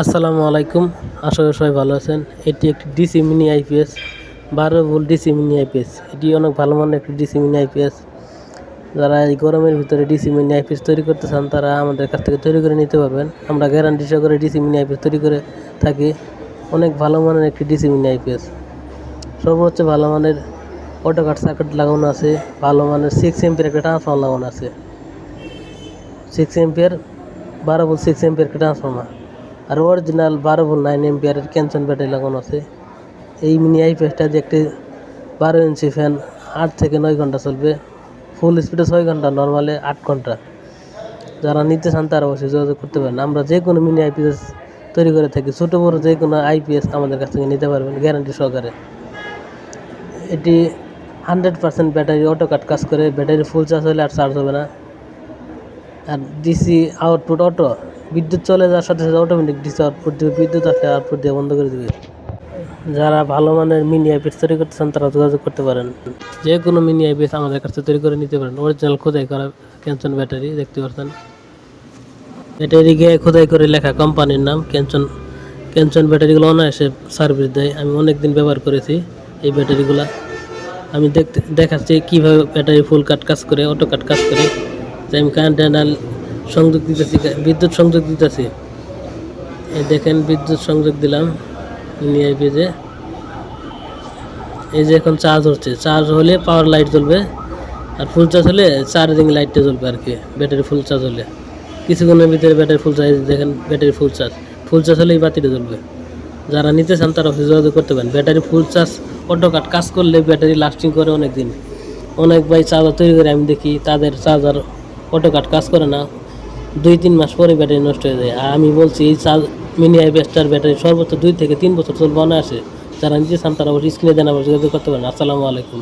আসসালামু আলাইকুম। আশা করি সবাই ভালো আছেন। এটি একটি ডিসি মিনি আইপিএস বারো ভোল্ট ডিসি মিনি আইপিএস এটি অনেক ভালো মানের একটি ডিসি মিনি আইপিএস যারা এই গরমের ভিতরে ডিসি মিনি আইপিএস তৈরি করতে চান, তারা আমাদের কাছ থেকে তৈরি করে নিতে পারবেন। আমরা গ্যারান্টি সহকারে ডিসি মিনি আইপিএস তৈরি করে থাকি। অনেক ভালো মানের একটি ডিসি মিনি আইপিএস সর্বোচ্চ ভালো মানের অটো কাট সার্কিট লাগানো আছে। ভালো মানের সিক্স এমপির একটা ট্রান্সফর্মার লাগানো আছে। সিক্স এমপিয়ার বারো ভোল্ট সিক্স এমপিয়ার একটা ট্রান্সফর্মার আর অরিজিনাল বারো ভোল্ট নাইন এমপিয়ারের ক্যানসন ব্যাটারি লাগানো আছে। এই মিনি আইপিএসটা দিয়ে একটি বারো ইঞ্চি ফ্যান আট থেকে নয় ঘণ্টা চলবে। ফুল স্পিডে ছয় ঘণ্টা নর্মালে আট ঘণ্টা। যারা নিতে চান তারা অবশ্যই যোগাযোগ করতে পারেন। আমরা যে কোনো মিনি আইপিএস তৈরি করে থাকি। ছোটো, বড়ো যে কোনো আইপিএস আমাদের কাছ থেকে নিতে পারবেন গ্যারান্টি সহকারে। এটি hundred percent battery auto cut কাজ করে। ব্যাটারি ফুল চার্জ হলে আর চার্জ হবে না। আর ডিসি আউটপুট অটো বিদ্যুৎ চলে যাওয়ার সাথে সাথে অটোমেটিক ডিসি আউটপুট দেবে, বিদ্যুৎ আসলে আউটপুট দিয়ে বন্ধ করে দেবে। যারা ভালো মানের মিনি আইপিএস তৈরি করতে চান, তারা যোগাযোগ করতে পারেন। যে কোনো মিনি আইপিএস আমাদের কাছে তৈরি করে নিতে পারেন। অরিজিনাল খোদাই করা ক্যানসন ব্যাটারি দেখতে পাচ্ছেন ব্যাটারি গিয়ে খোদাই করে লেখা কোম্পানির নাম ক্যানসন ক্যানসন ব্যাটারিগুলো অনায়াসে সার্ভিস দেয়। আমি অনেক দিন ব্যবহার করেছি এই ব্যাটারিগুলো আমি দেখতে, দেখাচ্ছি কীভাবে ব্যাটারি ফুল কাট কাজ করে অটো কাট কাজ করে। যে আমি কারেন্ট সংযোগ দিতেছি বিদ্যুৎ সংযোগ দিতেছি। এই দেখেন বিদ্যুৎ সংযোগ দিলাম নিয়ে পেজে এই যে এখন চার্জ হচ্ছে চার্জ হলে পাওয়ার লাইট জ্বলবে, আর ফুল চার্জ হলে চার্জিং লাইটটা জ্বলবে আর কি ব্যাটারি ফুল চার্জ হলে। কিছুক্ষণের ভিতরে ব্যাটারি ফুল চার্জ দেখেন battery full charge full charge হলে এই বাতিটা জ্বলবে। যারা নিতে চান তারা অফিসে যোগাযোগ করতে পারেন। Battery full charge auto cut কাজ করলে ব্যাটারি লাস্টিং করে অনেক দিন অনেক ভাই চার্জার তৈরি করে আমি দেখি, তাদের চার্জার অটো কাট কাজ করে না। দুই তিন মাস পরে ব্যাটারি নষ্ট হয়ে যায়। আর আমি বলছি, এই চার্জ মিনি আইবেস্টার ব্যাটারি সর্বোচ্চ দুই থেকে তিন বছর চলবে অনায়াসে। যারা নিতে চান তারা অবশ্যই স্ক্রিনে দেন আবার যোগাযোগ করতে পারেন। আসসালামু আলাইকুম।